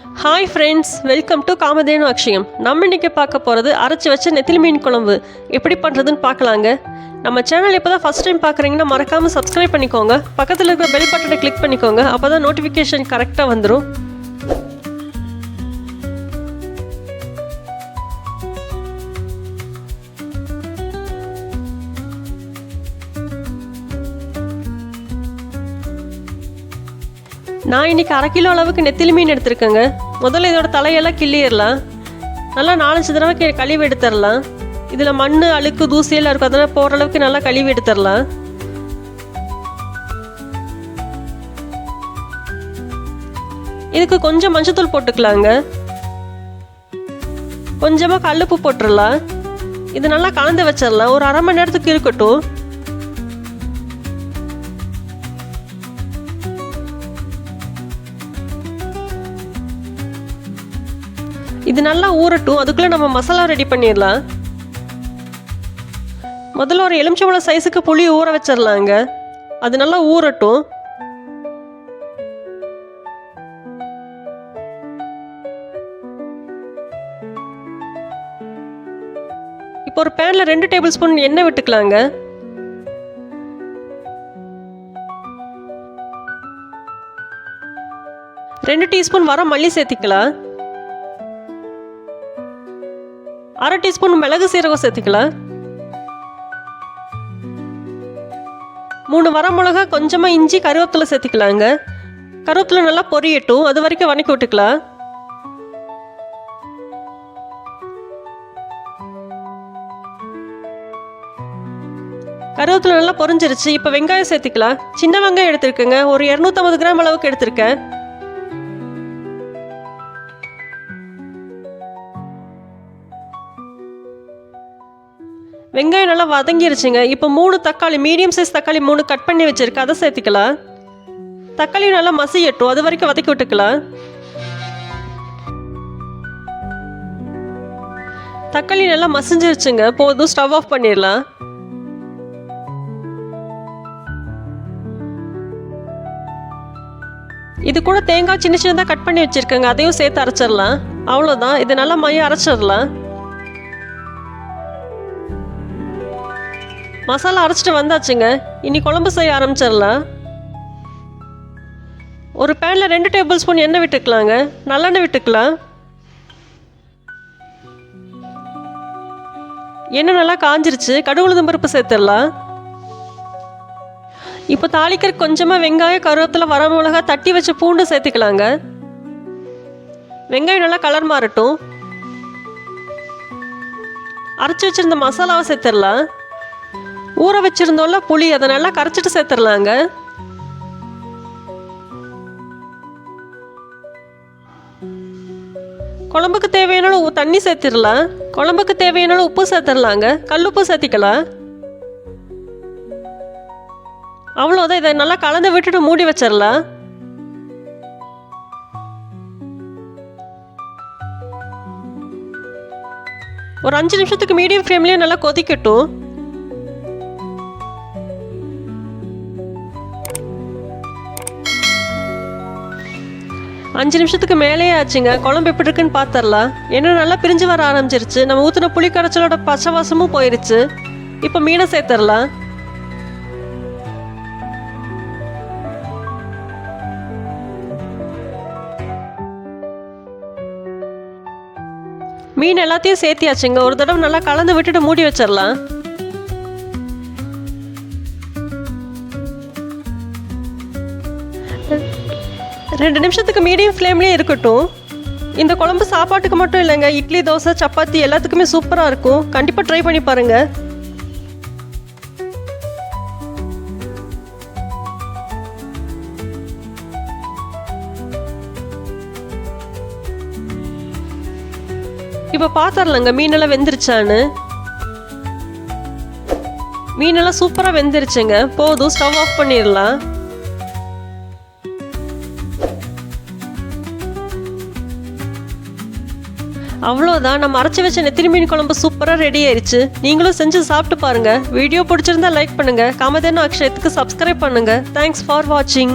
Hi friends welcome to Kamadhenu Akshayam நம்ம இன்னைக்கு பார்க்க போகிறது அரைச்சி வச்ச நெத்திலி மீன் குழம்பு. எப்படி பண்ணுறதுன்னு பார்க்கலாங்க. நம்ம சேனல் இப்போ தான் ஃபஸ்ட் டைம் பார்க்குறீங்கன்னா மறக்காமல் சப்ஸ்கிரைப் பண்ணிக்கோங்க. பக்கத்தில் இருக்கிற பெல் பட்டனை கிளிக் பண்ணிக்கோங்க. அப்போ தான் நோட்டிஃபிகேஷன் கரெக்டாக வந்துடும் நான் இன்னைக்கு அரை கிலோ அளவுக்கு நெத்திலி மீன் எடுத்திருக்கேங்க. முதல்ல இதோட தலையெல்லாம் கிள்ளிடலாம். நல்லா நாலஞ்சு தடவை கி- கழுவி எடுத்துடலாம். இதில் மண் அழுக்கு தூசியெல்லாம் இருக்கும். அதெல்லாம் போகிற அளவுக்கு நல்லா கழுவி எடுத்துடலாம். இதுக்கு கொஞ்சம் மஞ்சத்தூள் போட்டுக்கலாங்க. கொஞ்சமாக கல்லுப்பு போட்டுடலாம். இது நல்லா கலந்து வச்சிடலாம். ஒரு அரை மணி நேரத்துக்கு இருக்கட்டும். இது நல்லா ஊறட்டும். அதுக்குள்ளே நம்ம மசாலா ரெடி பண்ணிடலாம். முதல்ல ஒரு எலுமிச்சம்பழம் சைஸுக்கு புளி ஊற வச்சிடலாங்க. அது நல்லா ஊறட்டும். இப்போ ஒரு பேனில் ரெண்டு டேபிள் ஸ்பூன் எண்ணெய் விட்டுக்கலாங்க. ரெண்டு டீஸ்பூன் வர மல்லி சேர்த்திக்கலாம். அரை டீஸ்பூன் மிளகு சீரகம் சேர்த்துக்கலாம். மூணு வரமிளகா கொஞ்சமாக இஞ்சி கருவேப்பிலை சேர்த்துக்கலாங்க. கருவேப்பிலை நல்லா பொரியட்டும். அது வரைக்கும் வணக்கி விட்டுக்கலாம். கருவேப்பிலை நல்லா பொரிஞ்சிருச்சு. இப்போ வெங்காயம் சேர்த்துக்கலாம். சின்ன வெங்காயம் எடுத்துருக்கேங்க. ஒரு இரநூத்தம்பது கிராம் அளவுக்கு எடுத்திருக்கேன். வெங்காயம் நல்லா வதங்கிருச்சுங்க. இப்போ மூணு தக்காளி மீடியம் சைஸ் தக்காளி மூணு கட் பண்ணி வச்சிருக்கேன். அதை சேர்த்துக்கலாம். தக்காளி நல்லா மசியட்டும் அது வரைக்கும் வதக்கி விட்டுக்கலாம். தக்காளி நல்லா மசிஞ்சிருச்சுங்க. போதும் ஸ்டவ் ஆஃப் பண்ணிடலாம். இது கூட தேங்காய் சின்ன சின்னதாக கட் பண்ணி வச்சுருக்கேங்க. அதையும் சேர்த்து அரைச்சிடலாம். அவ்வளோதான் இது நல்லா மையம் அரைச்சிடலாம். மசாலா அரைச்சிட்டு வந்தாச்சுங்க. இனி குழம்பு செய்ய ஆரம்பிச்சிடலாம். ஒரு பேனில் ரெண்டு டேபிள் ஸ்பூன் எண்ணெய் விட்டுக்கலாங்க. நல்லெண்ணெய் விட்டுக்கலாம். எண்ணெய் நல்லா காஞ்சிருச்சு. கடுகுளுதம் பருப்பு சேர்த்துடலாம். இப்போ தாளிக்கிற கொஞ்சமாக வெங்காயம் கருவேத்துல வர மிளகா தட்டி வச்ச பூண்டு சேர்த்துக்கலாங்க. வெங்காயம் நல்லா கலர் மாறட்டும். அரைச்சி வச்சிருந்த மசாலாவை சேர்த்துடலாம். ஊற வச்சிருந்தோம்ல புளி அதை நல்லா கரைச்சிட்டு சேர்த்துடலாங்க. குழம்புக்கு தேவையான தண்ணி சேர்த்துடலாம். குழம்புக்கு தேவையான உப்பு சேர்த்துடலாங்க. கல்லுப்பு சேர்த்திக்கலாம். அவ்வளோதான் இதை நல்லா கலந்து விட்டுட்டு மூடி வச்சிடலாம். ஒரு அஞ்சு நிமிஷத்துக்கு மீடியம் ஃப்ளேம்லேயே நல்லா கொதிக்கட்டும். அஞ்சு நிமிஷத்துக்கு மேலேயே ஆச்சுங்க. குழம்பு எப்படி இருக்குன்னு பார்த்துடலாம் என்ன நல்லா பிரிஞ்சு வர ஆரம்பிச்சிருச்சு. நம்ம ஊற்றின புளி கரைச்சலோட பச்சை வாசமும் போயிருச்சு. இப்போ மீனை சேர்த்துடலாம் மீன் எல்லாத்தையும் சேர்த்தியாச்சுங்க. ஒரு தடவை நல்லா கலந்து விட்டுட்டு மூடி வச்சிடலாம் ரெண்டு நிமிஷத்துக்கு மீடியம் ஃப்ளேம்லேயே இருக்கட்டும். இந்த குழம்பு சாப்பாட்டுக்கு மட்டும் இல்லைங்க. இட்லி தோசை சப்பாத்தி எல்லாத்துக்குமே சூப்பராக இருக்கும். கண்டிப்பாக ட்ரை பண்ணி பாருங்கள் இப்போ பார்த்துடலாங்க மீனெல்லாம் வெந்துருச்சான்னு. மீனெல்லாம் சூப்பராக வெந்துருச்சுங்க. போதும் ஸ்டவ் ஆஃப் பண்ணிடலாம். அவ்வளோதான் நம்ம அரைச்சி வச்ச நெத்திரி மீன் குழம்பு சூப்பராக ரெடி ஆயிடுச்சு நீங்களும் செஞ்சு சாப்பிட்டு பாருங்க. வீடியோ பிடிச்சிருந்தா லைக் பண்ணுங்க. காமதேனு அக்ஷயத்துக்கு சப்ஸ்கிரைப் பண்ணுங்க. தேங்க்ஸ் ஃபார் வாட்சிங்